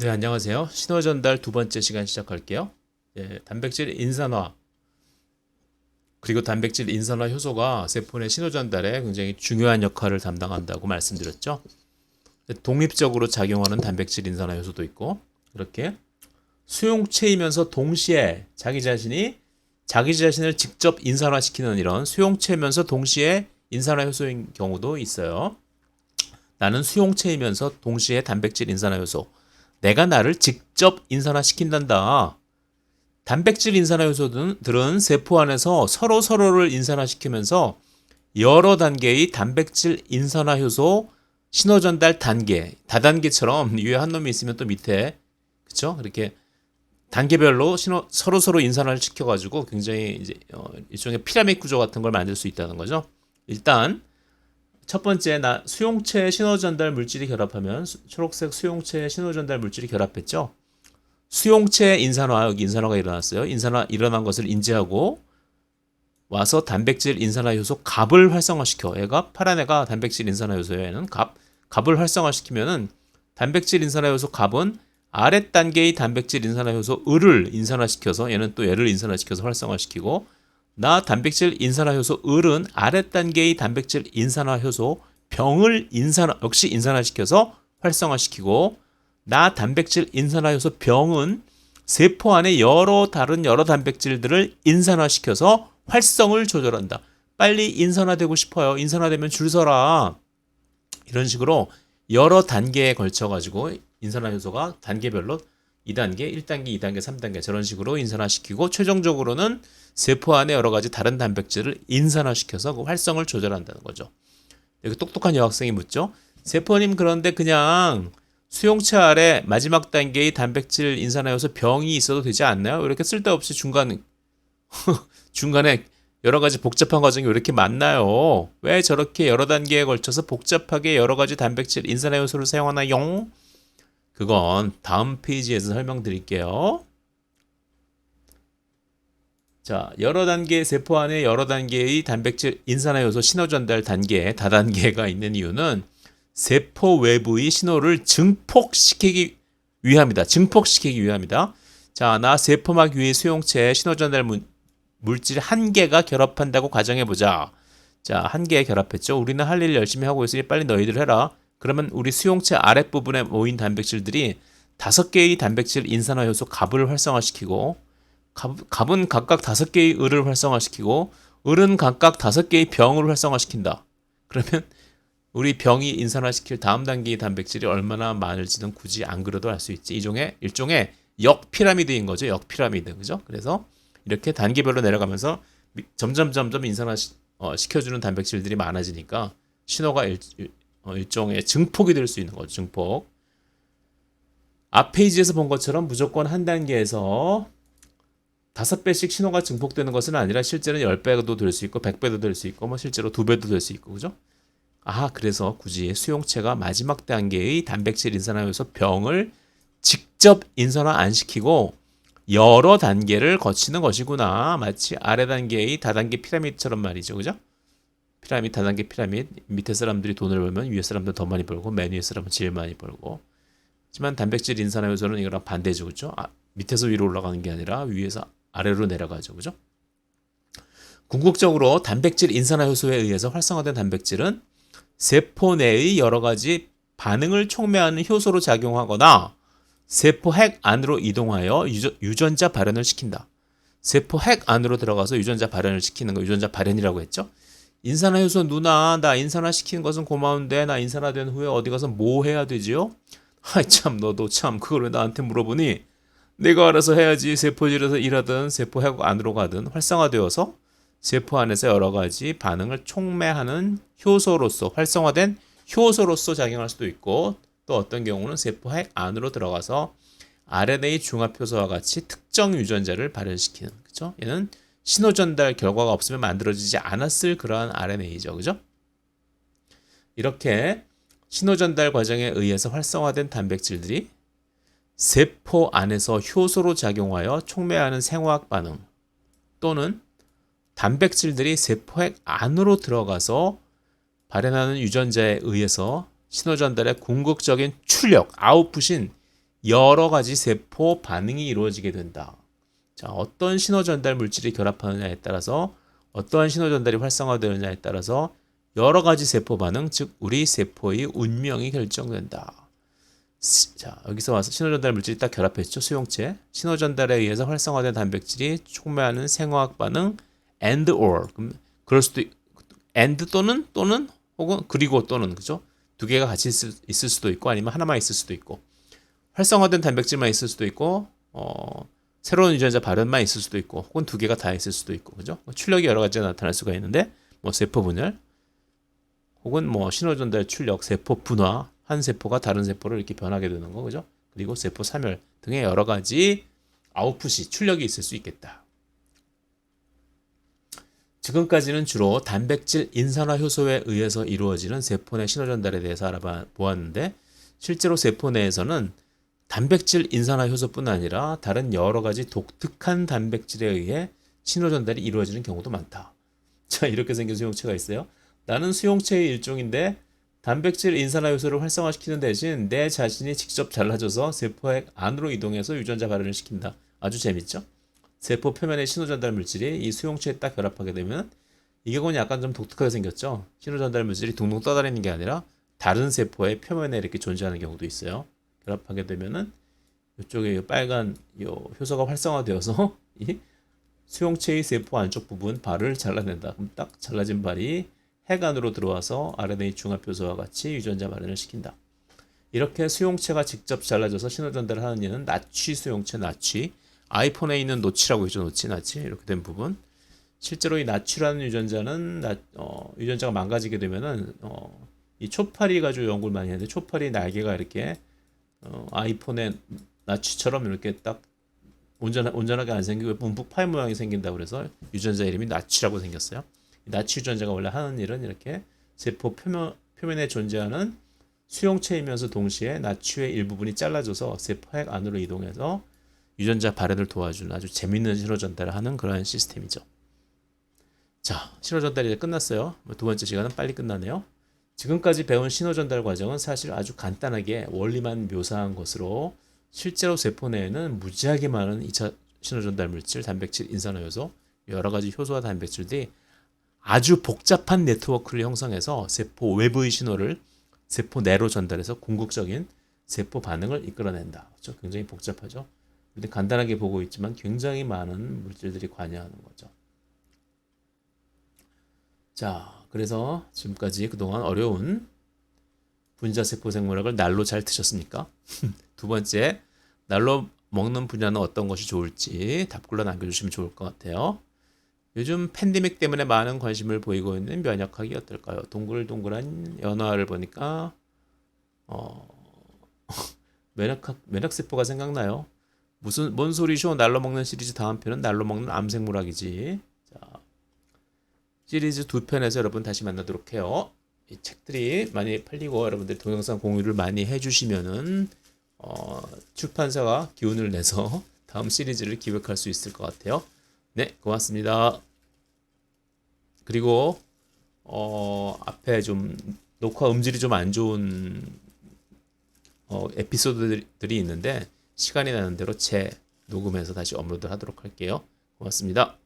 네, 안녕하세요. 신호 전달 두 번째 시간 시작할게요. 예, 단백질 인산화 그리고 단백질 인산화 효소가 세포 내 신호 전달에 굉장히 중요한 역할을 담당한다고 말씀드렸죠. 독립적으로 작용하는 단백질 인산화 효소도 있고 이렇게 수용체이면서 동시에 자기 자신이 자기 자신을 직접 인산화시키는 이런 수용체면서 동시에 인산화 효소인 경우도 있어요. 나는 수용체이면서 동시에 단백질 인산화 효소 내가 나를 직접 인산화시킨단다. 단백질 인산화 요소들은 세포 안에서 서로 서로를 인산화시키면서 여러 단계의 단백질 인산화 효소 신호 전달 단계, 다단계처럼 위에 한 놈이 있으면 또 밑에 그렇죠? 이렇게 단계별로 신호 서로 서로 인산화를 시켜가지고 굉장히 이제 어, 일종의 피라미드 구조 같은 걸 만들 수 있다는 거죠. 일단 첫 번째 나 수용체 신호 전달 물질이 결합하면 수, 초록색 수용체 신호 전달 물질이 결합했죠. 수용체 인산화 여기 인산화가 일어났어요. 인산화 일어난 것을 인지하고 와서 단백질 인산화 요소 갑을 활성화시켜. 얘가 파란 애가 단백질 인산화. 얘는 갑 갑을 활성화시키면은 단백질 인산화 요소 갑은 아랫 단계의 단백질 인산화 요소 을을 인산화시켜서 얘는 또 얘를 인산화시켜서 활성화시키고 나 단백질 인산화 효소 을은 아랫 단계의 단백질 인산화 효소 병을 인산화 역시 인산화시켜서 활성화시키고 나 단백질 인산화 효소 병은 세포 안에 여러 다른 여러 단백질들을 인산화시켜서 활성을 조절한다. 빨리 인산화되고 싶어요. 인산화되면 줄 서라. 이런 식으로 여러 단계에 걸쳐 가지고 인산화 효소가 단계별로 2단계, 1단계, 2단계, 3단계 저런 식으로 인산화시키고 최종적으로는 세포 안에 여러 가지 다른 단백질을 인산화시켜서 그 활성을 조절한다는 거죠. 여기 똑똑한 여학생이 묻죠. 세포님 그런데 그냥 수용체 아래 마지막 단계의 단백질 인산화 요소 병이 있어도 되지 않나요? 이렇게 쓸데없이 중간 중간에 여러 가지 복잡한 과정이 왜 이렇게 많나요? 왜 저렇게 여러 단계에 걸쳐서 복잡하게 여러 가지 단백질 인산화 요소를 사용하나요? 그건 다음 페이지에서 설명드릴게요. 자, 여러 단계 세포 안에 여러 단계의 단백질 인산화 요소 신호 전달 단계, 다단계가 있는 이유는 세포 외부의 신호를 증폭시키기 위함이다. 증폭시키기 위함이다. 자, 나 세포막 위의 수용체 신호 전달 물질 한 개가 결합한다고 가정해 보자. 자, 한 개 결합했죠. 우리는 할 일 열심히 하고 있으니 빨리 너희들 해라. 그러면 우리 수용체 아랫부분에 모인 단백질들이 다섯 개의 단백질 인산화 효소 갑을 활성화시키고 갑, 은 각각 다섯 개의 을을 활성화시키고 을은 각각 다섯 개의 병을 활성화시킨다. 그러면 우리 병이 인산화시킬 다음 단계의 단백질이 얼마나 많을지는 굳이 안 그려도 알 수 있지. 이종의 일종의 역 피라미드인 거죠. 역 피라미드. 그죠? 그래서 이렇게 단계별로 내려가면서 점점 점점 인산화 어, 시켜주는 단백질들이 많아지니까 신호가 일, 어, 일종의 증폭이 될 수 있는 거죠. 증폭. 앞 페이지에서 본 것처럼 무조건 한 단계에서 다섯 배씩 신호가 증폭되는 것은 아니라 실제는 열 배도 될 수 있고 백 배도 될 수 있고 뭐 실제로 두 배도 될 수 있고 그죠? 아 그래서 굳이 수용체가 마지막 단계의 단백질 인산화요소 병을 직접 인산화 안 시키고 여러 단계를 거치는 것이구나. 마치 아래 단계의 다단계 피라미드처럼 말이죠. 그죠? 피라미드 다단계 피라미드 밑에 사람들이 돈을 벌면 위에 사람들 더 많이 벌고 맨 위에 사람은 제일 많이 벌고. 하지만 단백질 인산화 요소는 이거랑 반대죠. 그죠? 아, 밑에서 위로 올라가는 게 아니라 위에서 아래로 내려가죠. 그죠? 궁극적으로 단백질 인산화 효소에 의해서 활성화된 단백질은 세포 내의 여러 가지 반응을 촉매하는 효소로 작용하거나 세포 핵 안으로 이동하여 유전자 발현을 시킨다. 세포 핵 안으로 들어가서 유전자 발현을 시키는 거 유전자 발현이라고 했죠. 인산화 효소 누나 나 인산화 시키는 것은 고마운데 나 인산화 된 후에 어디 가서 뭐 해야 되지요? 하이 참 너도 참 그걸 왜 나한테 물어보니 내가 알아서 해야지 세포질에서 일하든 세포 핵 안으로 가든 활성화되어서 세포 안에서 여러 가지 반응을 촉매하는 효소로서 활성화된 효소로서 작용할 수도 있고 또 어떤 경우는 세포 핵 안으로 들어가서 RNA 중합 효소와 같이 특정 유전자를 발현시키는 그죠? 얘는 신호 전달 결과가 없으면 만들어지지 않았을 그러한 RNA죠. 그죠? 이렇게 신호 전달 과정에 의해서 활성화된 단백질들이 세포 안에서 효소로 작용하여 촉매하는 생화학 반응 또는 단백질들이 세포핵 안으로 들어가서 발현하는 유전자에 의해서 신호 전달의 궁극적인 출력, 아웃풋인 여러 가지 세포 반응이 이루어지게 된다. 자, 어떤 신호 전달 물질이 결합하느냐에 따라서 어떠한 신호 전달이 활성화되느냐에 따라서 여러 가지 세포 반응, 즉 우리 세포의 운명이 결정된다. 시- 자, 여기서 와서 신호 전달 물질이 딱 결합했죠. 수용체. 신호 전달에 의해서 활성화된 단백질이 촉매하는 생화학 반응 and or 그럼 그럴 수도 있, and 또는 또는 혹은 그리고 또는 그죠? 두 개가 같이 있을, 있을 수도 있고 아니면 하나만 있을 수도 있고 활성화된 단백질만 있을 수도 있고 어, 새로운 유전자 발현만 있을 수도 있고 혹은 두 개가 다 있을 수도 있고 그죠? 뭐 출력이 여러 가지가 나타날 수가 있는데 뭐 세포 분열 혹은 뭐 신호 전달 출력, 세포 분화 한 세포가 다른 세포를 이렇게 변하게 되는 거 그죠? 그리고 세포 사멸 등의 여러 가지 아웃풋이 출력이 있을 수 있겠다. 지금까지는 주로 단백질 인산화 효소에 의해서 이루어지는 세포 내 신호 전달에 대해서 알아보았는데 실제로 세포 내에서는 단백질 인산화 효소뿐 아니라 다른 여러 가지 독특한 단백질에 의해 신호 전달이 이루어지는 경우도 많다. 자, 이렇게 생긴 수용체가 있어요. 나는 수용체의 일종인데 단백질 인산화 효소를 활성화시키는 대신 내 자신이 직접 잘라져서 세포의 안으로 이동해서 유전자 발현을 시킨다. 아주 재밌죠? 세포 표면의 신호 전달 물질이 이 수용체에 딱 결합하게 되면 이 경우는 약간 좀 독특하게 생겼죠. 신호 전달 물질이 둥둥 떠다니는 게 아니라 다른 세포의 표면에 이렇게 존재하는 경우도 있어요. 결합하게 되면은 이쪽에 이 빨간 요 효소가 활성화되어서 이 수용체의 세포 안쪽 부분 발을 잘라낸다. 그럼 딱 잘라진 발이 핵 안으로 들어와서 RNA 중합 효소와 같이 유전자 발현을 시킨다. 이렇게 수용체가 직접 잘라져서 신호 전달을 하는 얘는 나취 수용체 나취. 아이폰에 있는 노치라고 있죠. 노치 나치 이렇게 된 부분. 실제로 이 나취라는 유전자는 나, 어, 유전자가 망가지게 되면은 어, 이 초파리 가지고 연구를 많이 했는데 초파리 날개가 이렇게 어, 아이폰의 나치처럼 이렇게 딱 온전, 온전하게 안 생기고 문북 파이 모양이 생긴다고 그래서 유전자 이름이 나치라고 생겼어요. 이 나치 유전자가 원래 하는 일은 이렇게 세포 표면, 표면에 존재하는 수용체이면서 동시에 나치의 일부분이 잘라져서 세포 핵 안으로 이동해서 유전자 발현을 도와주는 아주 재밌는 신호 전달을 하는 그러한 시스템이죠. 자, 신호 전달이 끝났어요. 뭐두 번째 시간은 빨리 끝나네요. 지금까지 배운 신호 전달 과정은 사실 아주 간단하게 원리만 묘사한 것으로 실제로 세포 내에는 무지하게 많은 2차 신호 전달 물질, 단백질, 인산화 효소, 여러 가지 효소와 단백질들이 아주 복잡한 네트워크를 형성해서 세포 외부의 신호를 세포 내로 전달해서 궁극적인 세포 반응을 이끌어낸다. 그렇죠? 굉장히 복잡하죠. 근데 간단하게 보고 있지만 굉장히 많은 물질들이 관여하는 거죠. 자, 그래서 지금까지 그동안 어려운 분자세포 생물학을 날로 잘 드셨습니까? 두 번째, 날로 먹는 분야는 어떤 것이 좋을지 답글로 남겨주시면 좋을 것 같아요. 요즘 팬데믹 때문에 많은 관심을 보이고 있는 면역학이 어떨까요? 동글동글한 연화를 보니까 어, 면역학 면역세포가 생각나요. 무슨 뭔 소리쇼 날로 먹는 시리즈 다음 편은 날로 먹는 암생물학이지. 자, 시리즈 두 편에서 여러분 다시 만나도록 해요. 이 책들이 많이 팔리고 여러분들 동영상 공유를 많이 해주시면은 어, 출판사가 기운을 내서 다음 시리즈를 기획할 수 있을 것 같아요. 네, 고맙습니다. 그리고 어, 앞에 좀 녹화 음질이 좀 안 좋은 어, 에피소드들이 있는데 시간이 나는 대로 재 녹음해서 다시 업로드 하도록 할게요. 고맙습니다.